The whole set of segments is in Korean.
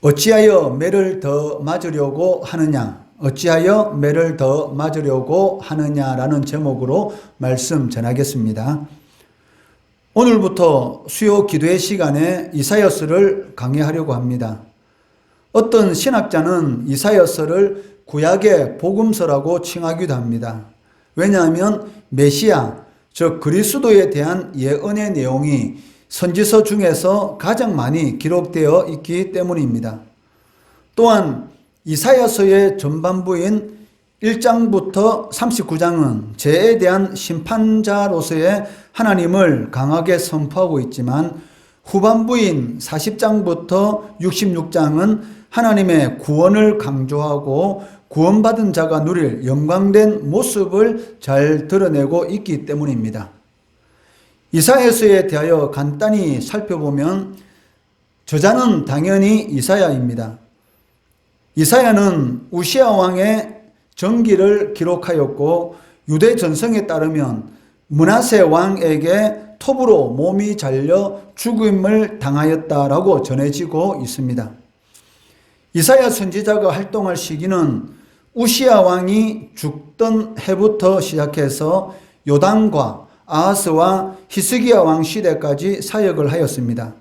어찌하여 매를 더 맞으려고 하느냐? 어찌하여 매를 더 맞으려고 하느냐라는 제목으로 말씀 전하겠습니다. 오늘부터 수요 기도의 시간에 이사야서를 강의하려고 합니다. 어떤 신학자는 이사야서를 구약의 복음서라고 칭하기도 합니다. 왜냐하면 메시아, 즉 그리스도에 대한 예언의 내용이 선지서 중에서 가장 많이 기록되어 있기 때문입니다. 또한 이사야서의 전반부인 1장부터 39장은 죄에 대한 심판자로서의 하나님을 강하게 선포하고 있지만 후반부인 40장부터 66장은 하나님의 구원을 강조하고 구원받은 자가 누릴 영광된 모습을 잘 드러내고 있기 때문입니다. 이사야서에 대하여 간단히 살펴보면 저자는 당연히 이사야입니다. 이사야는 우시아 왕의 전기를 기록하였고 유대 전성에 따르면 문하세 왕에게 톱으로 몸이 잘려 죽음을 당하였다라고 전해지고 있습니다. 이사야 선지자가 활동할 시기는 우시아 왕이 죽던 해부터 시작해서 요단과 아하스와 히스기야 왕 시대까지 사역을 하였습니다.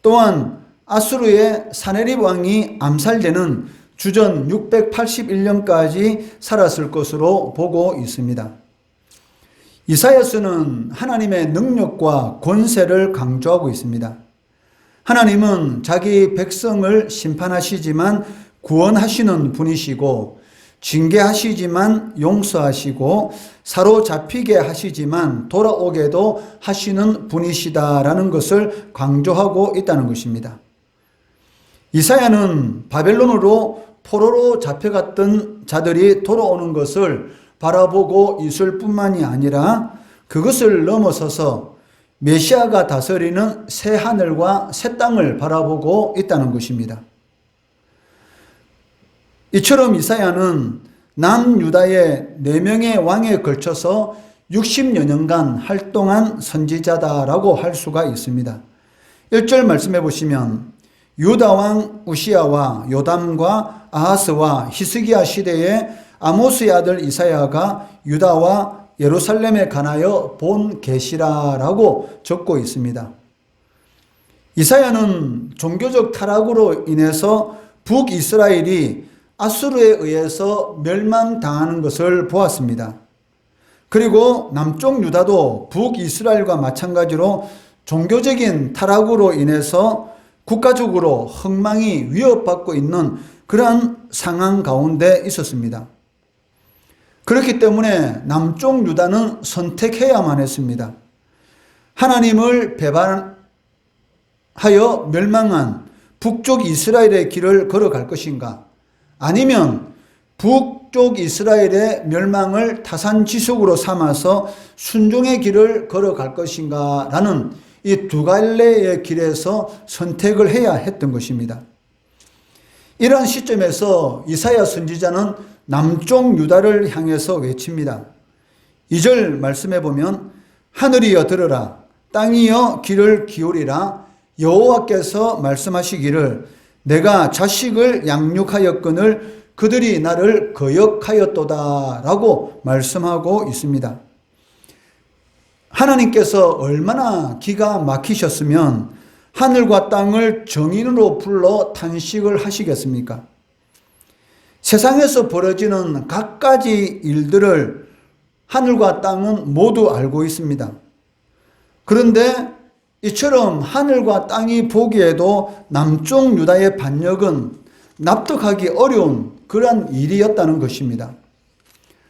또한 아수르의 사네립 왕이 암살되는 주전 681년까지 살았을 것으로 보고 있습니다. 이사야서는 하나님의 능력과 권세를 강조하고 있습니다. 하나님은 자기 백성을 심판하시지만 구원하시는 분이시고 징계하시지만 용서하시고 사로잡히게 하시지만 돌아오게도 하시는 분이시다라는 것을 강조하고 있다는 것입니다. 이사야는 바벨론으로 포로로 잡혀갔던 자들이 돌아오는 것을 바라보고 있을 뿐만이 아니라 그것을 넘어서서 메시아가 다스리는 새 하늘과 새 땅을 바라보고 있다는 것입니다. 이처럼 이사야는 남유다의 네 명의 왕에 걸쳐서 60여 년간 활동한 선지자다라고 할 수가 있습니다. 1절 말씀해 보시면 유다 왕 우시아와 요담과 아하스와 히스기야 시대에 아모스의 아들 이사야가 유다와 예루살렘에 관하여 본 계시라라고 적고 있습니다. 이사야는 종교적 타락으로 인해서 북이스라엘이 아수르에 의해서 멸망당하는 것을 보았습니다. 그리고 남쪽 유다도 북이스라엘과 마찬가지로 종교적인 타락으로 인해서 국가적으로 흥망이 위협받고 있는 그러한 상황 가운데 있었습니다. 그렇기 때문에 남쪽 유다는 선택해야만 했습니다. 하나님을 배반하여 멸망한 북쪽 이스라엘의 길을 걸어갈 것인가? 아니면 북쪽 이스라엘의 멸망을 타산지속으로 삼아서 순종의 길을 걸어갈 것인가? 라는 이 두 갈래의 길에서 선택을 해야 했던 것입니다. 이런 시점에서 이사야 선지자는 남쪽 유다를 향해서 외칩니다. 2절 말씀해 보면 하늘이여 들으라 땅이여 귀를 기울이라 여호와께서 말씀하시기를 내가 자식을 양육하였거늘 그들이 나를 거역하였도다라고 말씀하고 있습니다. 하나님께서 얼마나 기가 막히셨으면 하늘과 땅을 정인으로 불러 탄식을 하시겠습니까? 세상에서 벌어지는 갖가지 일들을 하늘과 땅은 모두 알고 있습니다. 그런데 이처럼 하늘과 땅이 보기에도 남쪽 유다의 반역은 납득하기 어려운 그러한 일이었다는 것입니다.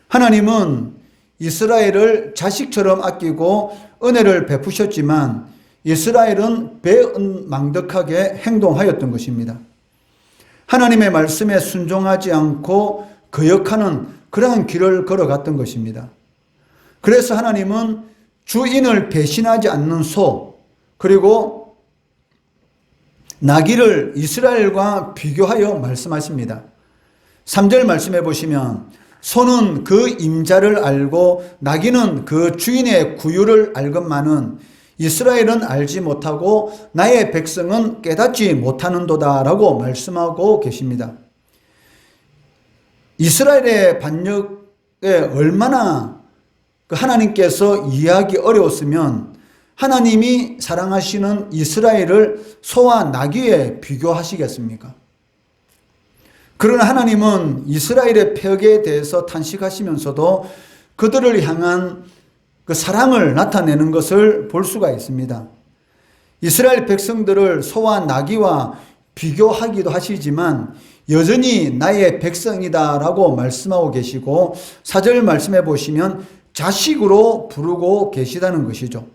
하나님은 이스라엘을 자식처럼 아끼고 은혜를 베푸셨지만 이스라엘은 배은망덕하게 행동하였던 것입니다. 하나님의 말씀에 순종하지 않고 거역하는 그러한 길을 걸어갔던 것입니다. 그래서 하나님은 주인을 배신하지 않는 소, 그리고 나귀를 이스라엘과 비교하여 말씀하십니다. 3절 말씀해 보시면 소는 그 임자를 알고 나귀는 그 주인의 구유를 알건만은 이스라엘은 알지 못하고 나의 백성은 깨닫지 못하는도다라고 말씀하고 계십니다. 이스라엘의 반역에 얼마나 그 하나님께서 이해하기 어려웠으면 하나님이 사랑하시는 이스라엘을 소와 나귀에 비교하시겠습니까? 그러나 하나님은 이스라엘의 폐역에 대해서 탄식하시면서도 그들을 향한 그 사랑을 나타내는 것을 볼 수가 있습니다. 이스라엘 백성들을 소와 나귀와 비교하기도 하시지만 여전히 나의 백성이다라고 말씀하고 계시고 사절 말씀해 보시면 자식으로 부르고 계시다는 것이죠.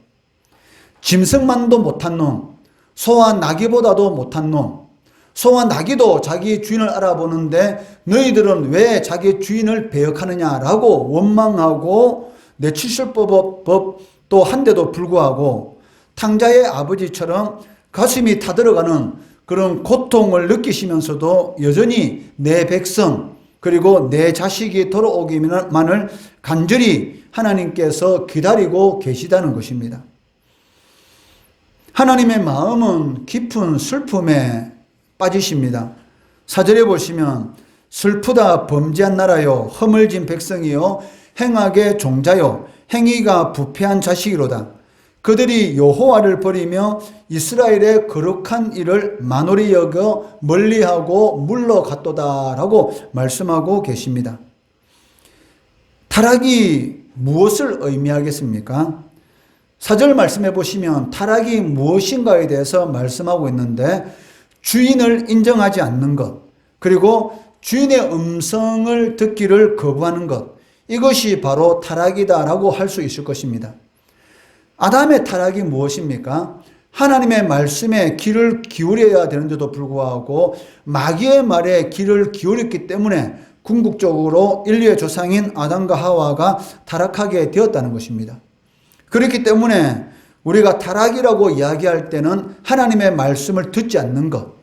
짐승만도 못한 놈, 소와 나귀보다도 못한 놈, 소와 나귀도 자기 주인을 알아보는데 너희들은 왜 자기 주인을 배역하느냐라고 원망하고 내치실 법도 한데도 불구하고 탕자의 아버지처럼 가슴이 타들어가는 그런 고통을 느끼시면서도 여전히 내 백성 그리고 내 자식이 돌아오기만을 간절히 하나님께서 기다리고 계시다는 것입니다. 하나님의 마음은 깊은 슬픔에 빠지십니다. 사절에 보시면 슬프다 범죄한 나라요 허물진 백성이요 행악의 종자요 행위가 부패한 자식이로다. 그들이 여호와를 버리며 이스라엘의 거룩한 일을 만홀히 여겨 멀리하고 물러갔도다라고 말씀하고 계십니다. 타락이 무엇을 의미하겠습니까? 사절 말씀해 보시면 타락이 무엇인가에 대해서 말씀하고 있는데 주인을 인정하지 않는 것, 그리고 주인의 음성을 듣기를 거부하는 것, 이것이 바로 타락이다라고 할 수 있을 것입니다. 아담의 타락이 무엇입니까? 하나님의 말씀에 귀를 기울여야 되는데도 불구하고 마귀의 말에 귀를 기울였기 때문에 궁극적으로 인류의 조상인 아담과 하와가 타락하게 되었다는 것입니다. 그렇기 때문에 우리가 타락이라고 이야기할 때는 하나님의 말씀을 듣지 않는 것,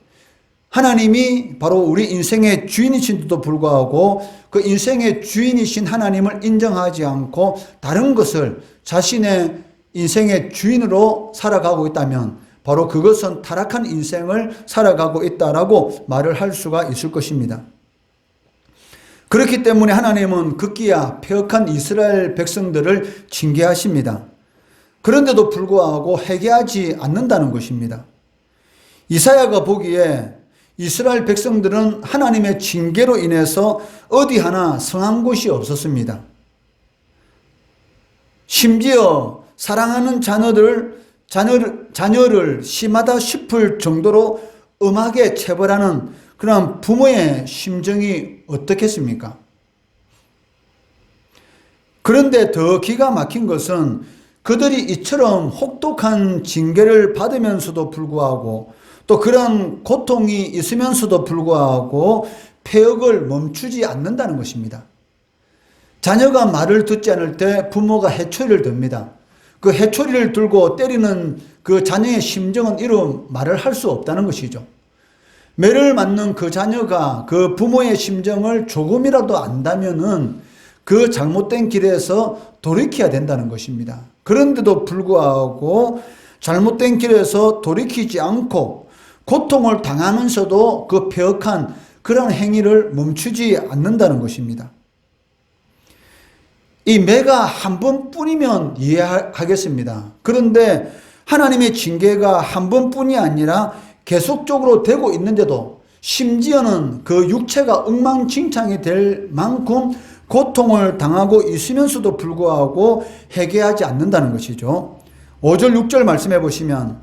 하나님이 바로 우리 인생의 주인이신데도 불구하고 그 인생의 주인이신 하나님을 인정하지 않고 다른 것을 자신의 인생의 주인으로 살아가고 있다면 바로 그것은 타락한 인생을 살아가고 있다라고 말을 할 수가 있을 것입니다. 그렇기 때문에 하나님은 극기야 폐역한 이스라엘 백성들을 징계하십니다. 그런데도 불구하고 회개하지 않는다는 것입니다. 이사야가 보기에 이스라엘 백성들은 하나님의 징계로 인해서 어디 하나 성한 곳이 없었습니다. 심지어 사랑하는 자녀들, 자녀를, 자녀를 심하다 싶을 정도로 음하게 체벌하는 그런 부모의 심정이 어떻겠습니까? 그런데 더 기가 막힌 것은 그들이 이처럼 혹독한 징계를 받으면서도 불구하고 또 그런 고통이 있으면서도 불구하고 폐역을 멈추지 않는다는 것입니다. 자녀가 말을 듣지 않을 때 부모가 해초리를 듭니다. 그 해초리를 들고 때리는 그 자녀의 심정은 이루 말을 할 수 없다는 것이죠. 매를 맞는 그 자녀가 그 부모의 심정을 조금이라도 안다면은 그 잘못된 길에서 돌이켜야 된다는 것입니다. 그런데도 불구하고 잘못된 길에서 돌이키지 않고 고통을 당하면서도 그 폐역한 그런 행위를 멈추지 않는다는 것입니다. 이 매가 한 번뿐이면 이해하겠습니다. 그런데 하나님의 징계가 한 번뿐이 아니라 계속적으로 되고 있는데도 심지어는 그 육체가 엉망진창이 될 만큼 고통을 당하고 있으면서도 불구하고 회개하지 않는다는 것이죠. 5절 6절 말씀해 보시면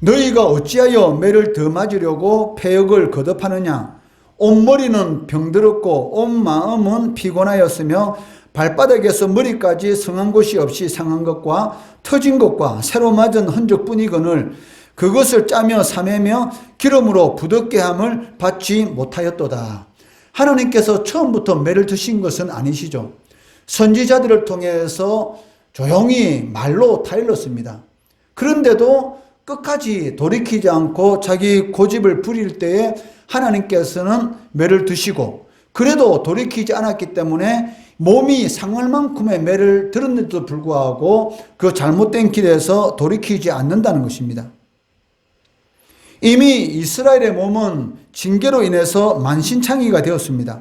너희가 어찌하여 매를 더 맞으려고 폐역을 거듭하느냐 온머리는 병들었고 온 마음은 피곤하였으며 발바닥에서 머리까지 성한 곳이 없이 상한 것과 터진 것과 새로 맞은 흔적뿐이거늘 그것을 짜며 사매며 기름으로 부드게 함을 받지 못하였도다. 하나님께서 처음부터 매를 드신 것은 아니시죠. 선지자들을 통해서 조용히 말로 타일렀습니다. 그런데도 끝까지 돌이키지 않고 자기 고집을 부릴 때에 하나님께서는 매를 드시고 그래도 돌이키지 않았기 때문에 몸이 상할 만큼의 매를 들었는데도 불구하고 그 잘못된 길에서 돌이키지 않는다는 것입니다. 이미 이스라엘의 몸은 징계로 인해서 만신창이가 되었습니다.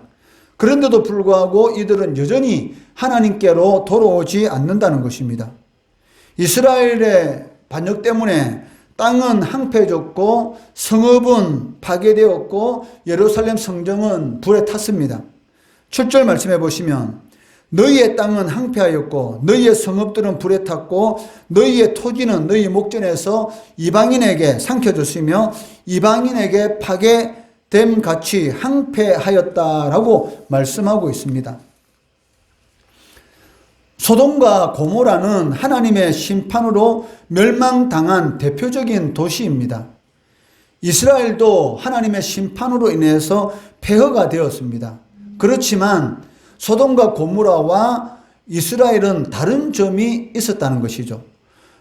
그런데도 불구하고 이들은 여전히 하나님께로 돌아오지 않는다는 것입니다. 이스라엘의 반역 때문에 땅은 항폐해졌고 성읍은 파괴되었고 예루살렘 성정은 불에 탔습니다. 7절 말씀해 보시면 너희의 땅은 항폐하였고 너희의 성읍들은 불에 탔고 너희의 토지는 너희 목전에서 이방인에게 삼켜졌으며 이방인에게 파괴됨 같이 항폐하였다라고 말씀하고 있습니다. 소돔과 고모라는 하나님의 심판으로 멸망당한 대표적인 도시입니다. 이스라엘도 하나님의 심판으로 인해서 폐허가 되었습니다. 그렇지만 소돔과 고모라와 이스라엘은 다른 점이 있었다는 것이죠.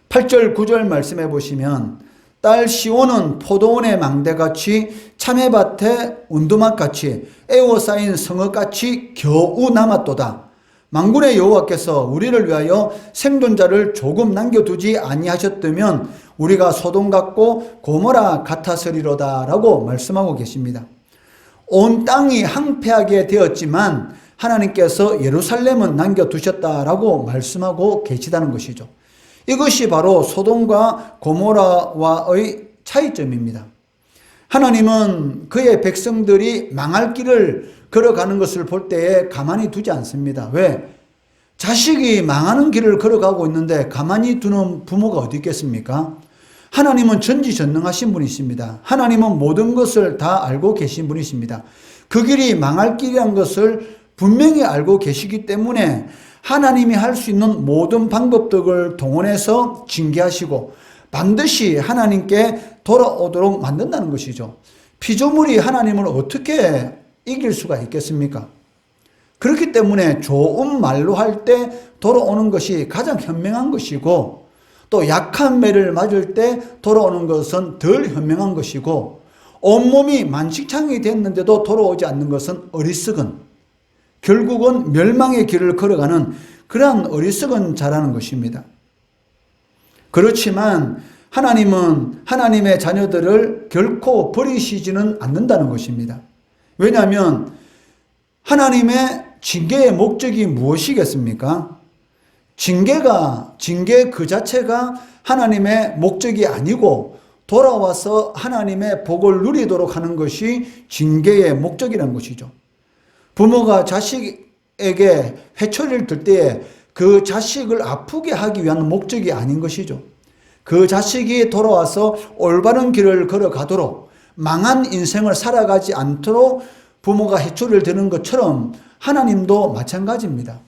8절 9절 말씀해 보시면 딸 시온은 포도원의 망대같이 참외밭의 운두막같이 에워싸인 성읍같이 겨우 남았도다. 망군의 여호와께서 우리를 위하여 생존자를 조금 남겨두지 아니하셨다면 우리가 소돔 같고 고모라 같았으리로다라고 말씀하고 계십니다. 온 땅이 항폐하게 되었지만 하나님께서 예루살렘은 남겨두셨다라고 말씀하고 계시다는 것이죠. 이것이 바로 소돔과 고모라와의 차이점입니다. 하나님은 그의 백성들이 망할 길을 걸어가는 것을 볼 때에 가만히 두지 않습니다. 왜? 자식이 망하는 길을 걸어가고 있는데 가만히 두는 부모가 어디 있겠습니까? 하나님은 전지전능하신 분이십니다. 하나님은 모든 것을 다 알고 계신 분이십니다. 그 길이 망할 길이란 것을 분명히 알고 계시기 때문에 하나님이 할 수 있는 모든 방법들을 동원해서 징계하시고 반드시 하나님께 돌아오도록 만든다는 것이죠. 피조물이 하나님을 어떻게 이길 수가 있겠습니까? 그렇기 때문에 좋은 말로 할 때 돌아오는 것이 가장 현명한 것이고 또 약한 매를 맞을 때 돌아오는 것은 덜 현명한 것이고 온몸이 만식창이 됐는데도 돌아오지 않는 것은 어리석은 결국은 멸망의 길을 걸어가는 그러한 어리석은 자라는 것입니다. 그렇지만 하나님은 하나님의 자녀들을 결코 버리시지는 않는다는 것입니다. 왜냐하면 하나님의 징계의 목적이 무엇이겠습니까? 징계가, 징계 그 자체가 하나님의 목적이 아니고 돌아와서 하나님의 복을 누리도록 하는 것이 징계의 목적이라는 것이죠. 부모가 자식에게 회초리를 들 때에 그 자식을 아프게 하기 위한 목적이 아닌 것이죠. 그 자식이 돌아와서 올바른 길을 걸어가도록 망한 인생을 살아가지 않도록 부모가 해초를 드는 것처럼 하나님도 마찬가지입니다.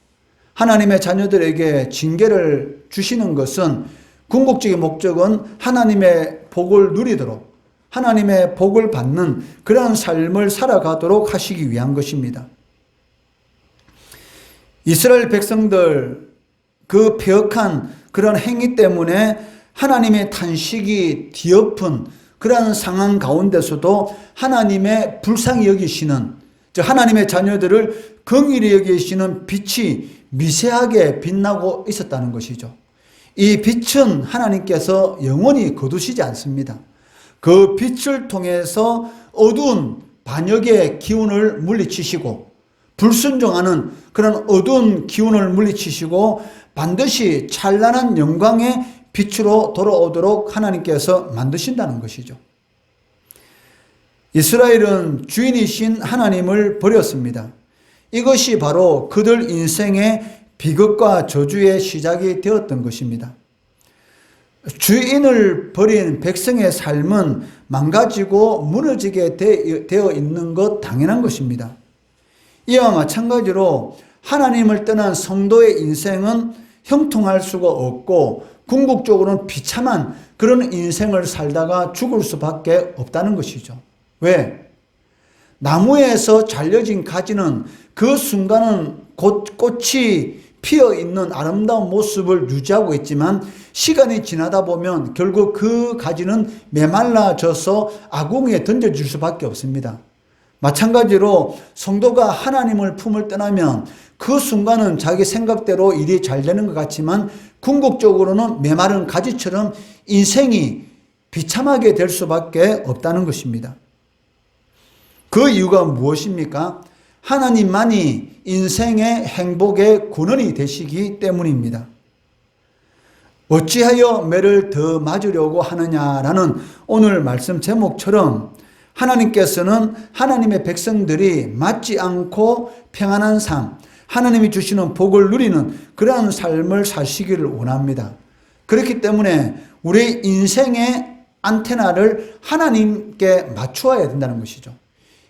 하나님의 자녀들에게 징계를 주시는 것은 궁극적인 목적은 하나님의 복을 누리도록 하나님의 복을 받는 그러한 삶을 살아가도록 하시기 위한 것입니다. 이스라엘 백성들 그 폐역한 그런 행위 때문에 하나님의 탄식이 뒤엎은 그러한 상황 가운데서도 하나님의 불쌍히 여기시는 즉 하나님의 자녀들을 긍일히 여기시는 빛이 미세하게 빛나고 있었다는 것이죠. 이 빛은 하나님께서 영원히 거두시지 않습니다. 그 빛을 통해서 어두운 반역의 기운을 물리치시고 불순종하는 그런 어두운 기운을 물리치시고 반드시 찬란한 영광의 빛으로 돌아오도록 하나님께서 만드신다는 것이죠. 이스라엘은 주인이신 하나님을 버렸습니다. 이것이 바로 그들 인생의 비극과 저주의 시작이 되었던 것입니다. 주인을 버린 백성의 삶은 망가지고 무너지게 되어 있는 것 당연한 것입니다. 이와 마찬가지로 하나님을 떠난 성도의 인생은 형통할 수가 없고 궁극적으로는 비참한 그런 인생을 살다가 죽을 수밖에 없다는 것이죠. 왜? 나무에서 잘려진 가지는 그 순간은 곧 꽃이 피어 있는 아름다운 모습을 유지하고 있지만 시간이 지나다 보면 결국 그 가지는 메말라져서 아궁이에 던져질 수밖에 없습니다. 마찬가지로 성도가 하나님을 품을 떠나면 그 순간은 자기 생각대로 일이 잘 되는 것 같지만 궁극적으로는 메마른 가지처럼 인생이 비참하게 될 수밖에 없다는 것입니다. 그 이유가 무엇입니까? 하나님만이 인생의 행복의 근원이 되시기 때문입니다. 어찌하여 매를 더 맞으려고 하느냐라는 오늘 말씀 제목처럼 하나님께서는 하나님의 백성들이 맞지 않고 평안한 삶, 하나님이 주시는 복을 누리는 그러한 삶을 사시기를 원합니다. 그렇기 때문에 우리 인생의 안테나를 하나님께 맞추어야 된다는 것이죠.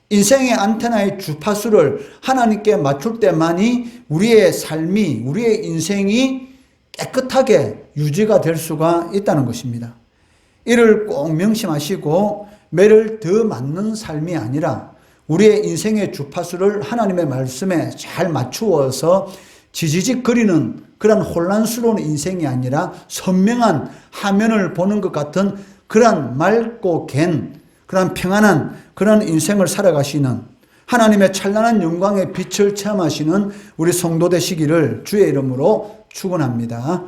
인생의 안테나의 주파수를 하나님께 맞출 때만이 우리의 삶이, 우리의 인생이 깨끗하게 유지가 될 수가 있다는 것입니다. 이를 꼭 명심하시고 매를 더 맞는 삶이 아니라 우리의 인생의 주파수를 하나님의 말씀에 잘 맞추어서 지지직 거리는 그런 혼란스러운 인생이 아니라 선명한 화면을 보는 것 같은 그런 맑고 갠 그런 평안한 그런 인생을 살아가시는 하나님의 찬란한 영광의 빛을 체험하시는 우리 성도 되시기를 주의 이름으로 축원합니다.